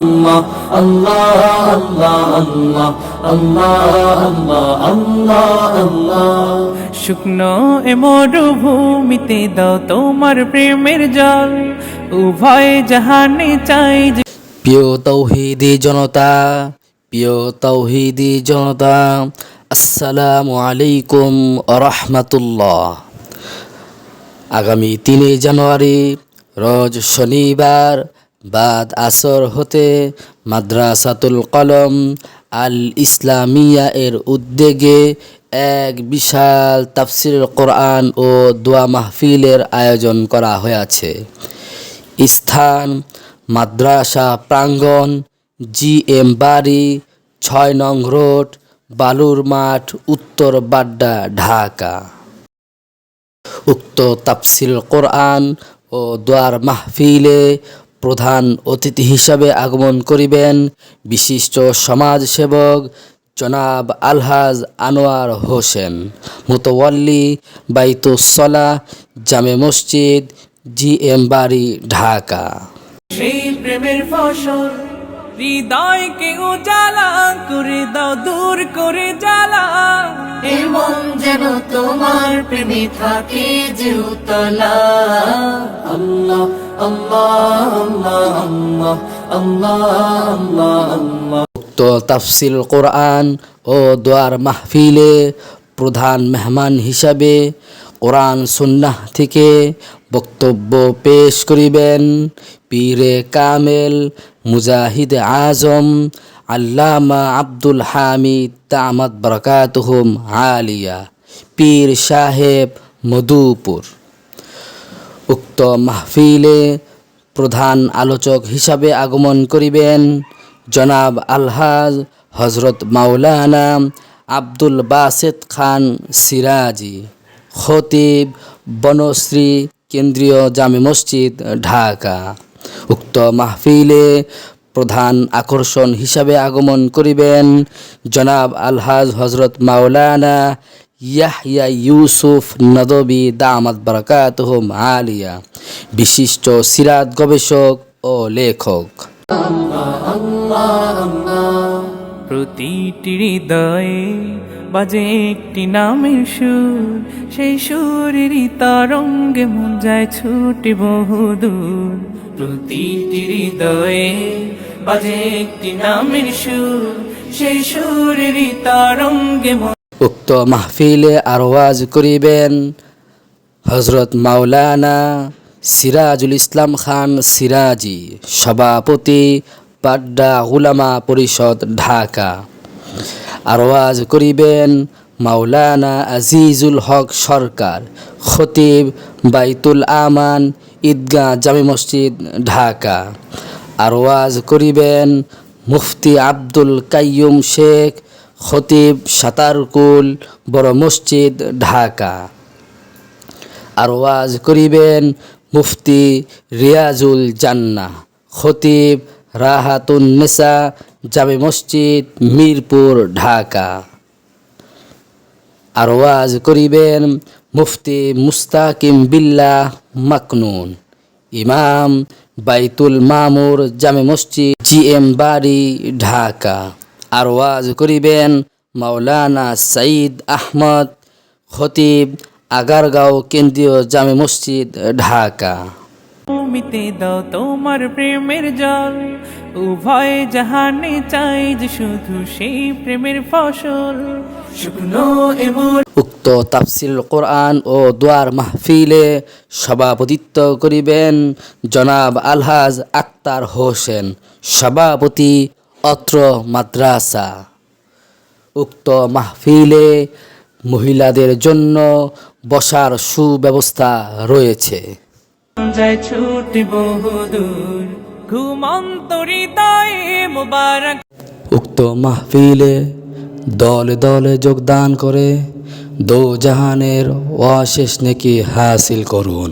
Allah, Allah, Allah, Allah, Allah, Allah, Allah, Allah. শুকনো এ মরুভূমিতে দাও তোমার প্রেমের জল উভয় জাহানে চাই প্রিয় তৌহিদি জনতা প্রিয় তৌহিদি জনতা আসসালামু আলাইকুম রহমতুল্লাহ আগামী তিনে জানুয়ারি রোজ শনিবার বাদ আসর হতে মাদ্রাসাতুল কলম আল ইসলামিয়া এর উদ্যোগে এক বিশাল তাফসির কোরআন ও দোয়া মাহফিলের আয়োজন করা হয়েছে। স্থান, মাদ্রাসা প্রাঙ্গণ জি এম বাড়ি, ছয় নং রোড, বালুর মাঠ, উত্তর বাড্ডা, ঢাকা। উক্ত তাফসিল কোরআন ও দোয়ার মাহফিলে প্রধান অতিথি হিসাবে আগমন করিবেন বিশিষ্ট সমাজসেবক জনাব আলহাজ আনোয়ার হোসেন, মুতওয়াল্লি বাইতুসলা জামে মসজিদ জি এম বাড়ি, ঢাকা। হৃদয়কে উজালা করে দাও, দূর করে জ্বালা। এমন যেন তোমার প্রেমে থাকে উক্ত তাফসিল কোরআন ও দোয়ার মাহফিলে প্রধান মেহমান হিসাবে কোরআন সুন্নাহ থেকে বক্তব্য পেশ করিবেন পীরে কামেল মুজাহিদ আজম আল্লামা আব্দুল হামিদ তামাদ বরকাতহুম আলিয়া, পীর সাহেব মধুপুর। উক্ত মাহফিলে প্রধান আলোচক হিসাবে আগমন করিবেন জনাব আলহাজ হজরত মাওলানা আব্দুল বাসেদ খান সিরাজি, খতিব বনশ্রী, কেন্দ্রীয় জামে মসজিদ, ঢাকা। উক্ত মাহফিলে প্রধান আকর্ষণ হিসাবে আগমন করিবেন জনাব আলহাজ হজরত মাওলানা ইয়াহইয়া ইউসুফ নদবী দামাত বরকাতহুম আলিয়া বিশিষ্ট সিরাত গবেষক ও লেখক। প্রতিটি হৃদয়ে বাজে একটি নামের সুর, সেই সুরেরই তরঙ্গে মন যায় ছুটে বহুদূর। প্রতিটি হৃদয়ে বাজে একটি নামের সুর, সেই সুরেরই তরঙ্গে উক্ত মাহফিলে আরওয়াজ করিবেন হজরত মাওলানা সিরাজুল ইসলাম খান সিরাজি, সভাপতি পাড্ডা উলামা পরিষদ, ঢাকা। আরওয়াজ করিবেন মাওলানা আজিজুল হক সরকার, খতিব বাইতুল আমান ঈদগাঁ জামি মসজিদ, ঢাকা। আরওয়াজ করিবেন মুফতি আব্দুল কাইয়ুম শেখ খতিব, সাতারকুল, বড় মসজিদ, ঢাকা। আরওয়াজ করিবেন মুফতি রিয়াজুল জান্না। খতিব রাহাতুন নেসা জামে মসজিদ, মিরপুর, ঢাকা। আরওয়াজ করিবেন মুফতি মুস্তাকিম বিল্লাহ মাকনুন। ইমাম বাইতুল মামুর, জামে মসজিদ, জি এম বাড়ি, ঢাকা। আরওয়াজ করিবেন মাওলানা সাঈদ আহমদ খতিব আগারগাঁও কেন্দ্রীয় জামে মসজিদ ঢাকা। ভূমিতে দাও তোমার প্রেমের জল উভয় জাহানে চাই যে শুধু সেই প্রেমের ফসল। শুকনো এমন উক্ত তাফসিল কোরআন ও দোয়ার মাহফিলে সভাপতিত্ব করিবেন জনাব আলহাজ আক্তার হোসেন সভাপতি অত্র মাদ্রাসা। উক্ত মাহফিলে মহিলাদের জন্য বসার সুব্যবস্থা রয়েছে। উক্ত মাহফিলে দলে দলে যোগদান করে দো জাহানের অশেষ নেকি হাসিল করুন।